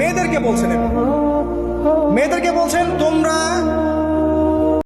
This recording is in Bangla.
মেয়েদেরকে বলছেন। মেয়েদেরকে বলছেন তোমরা